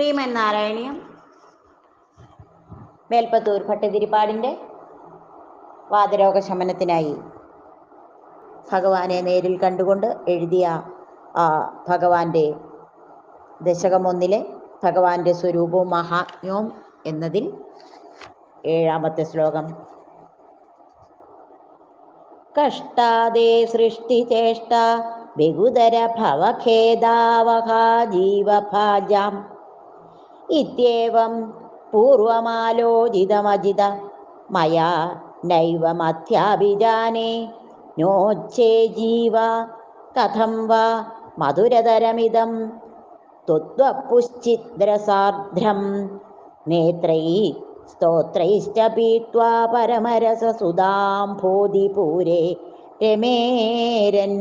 ശ്രീമൻ നാരായണീയം മേൽപ്പത്തൂർ ഭട്ടതിരിപ്പാടിന്റെ വാതരോഗ ശമനത്തിനായി ഭഗവാനെ നേരിൽ കണ്ടുകൊണ്ട് എഴുതിയ ആ ഭഗവാന്റെ ദശകമൊന്നിലെ ഭഗവാന്റെ സ്വരൂപവും മഹാത്മ്യവും എന്നതിൽ ഏഴാമത്തെ ശ്ലോകം. കഷ്ടാദേ സൃഷ്ടി സൃഷ്ടിചേഷ്ട ബഹുതര ഭവഖേദാവഹാ ജീവഭാജാം. ഇത്യേവം പൂർവമാലോചിതമജിത. മയാ നൈവമധ്യാഭിജാനേ. നോച്ചേ ജീവ. കഥം വാ മധുരതരമിതം. ത്വപ്പുശ്ചിദ്രസാർദ്ധ്രം നേത്രൈ സ്തോത്രൈശ്ച പീത്വാ പരമരസസുതാംഭോധിപൂരേ രമേരൻ.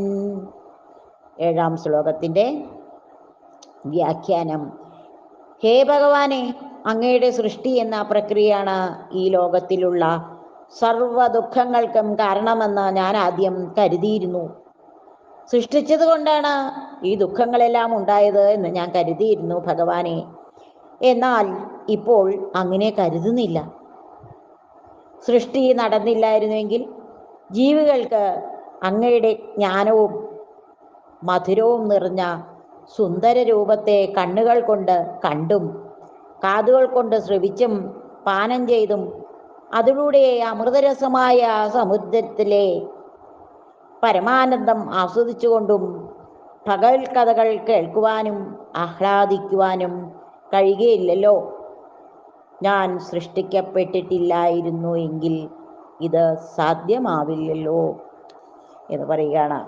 ഏഴാം ശ്ലോകത്തിന്റെ വ്യാഖ്യാനം. ഹേ ഭഗവാനെ അങ്ങയുടെ സൃഷ്ടി എന്ന പ്രക്രിയയാണ് ഈ ലോകത്തിലുള്ള സർവ ദുഃഖങ്ങൾക്കും കാരണമെന്ന് ഞാൻ ആദ്യം കരുതിയിരുന്നു. സൃഷ്ടിച്ചത് കൊണ്ടാണ് ഈ ദുഃഖങ്ങളെല്ലാം ഉണ്ടായത് എന്ന് ഞാൻ കരുതിയിരുന്നു ഭഗവാനെ. എന്നാൽ ഇപ്പോൾ അങ്ങനെ കരുതുന്നില്ല. സൃഷ്ടി നടന്നില്ലായിരുന്നുവെങ്കിൽ ജീവികൾക്ക് അങ്ങയുടെ ജ്ഞാനവും മധുരവും നിറഞ്ഞ സുന്ദര രൂപത്തെ കണ്ണുകൾ കൊണ്ട് കണ്ടും കാതുകൾ കൊണ്ട് ശ്രവിച്ചും പാനം ചെയ്തും അതിലൂടെ അമൃതരസമായ സമുദ്രത്തിലെ പരമാനന്ദം ആസ്വദിച്ചുകൊണ്ടും പകൽ കഥകൾ കേൾക്കുവാനും ആഹ്ലാദിക്കുവാനും കഴിയുകയില്ലല്ലോ. ഞാൻ സൃഷ്ടിക്കപ്പെട്ടിട്ടില്ലായിരുന്നു എങ്കിൽ ഇത് സാധ്യമാവില്ലല്ലോ എന്ന് പറയുകയാണ്.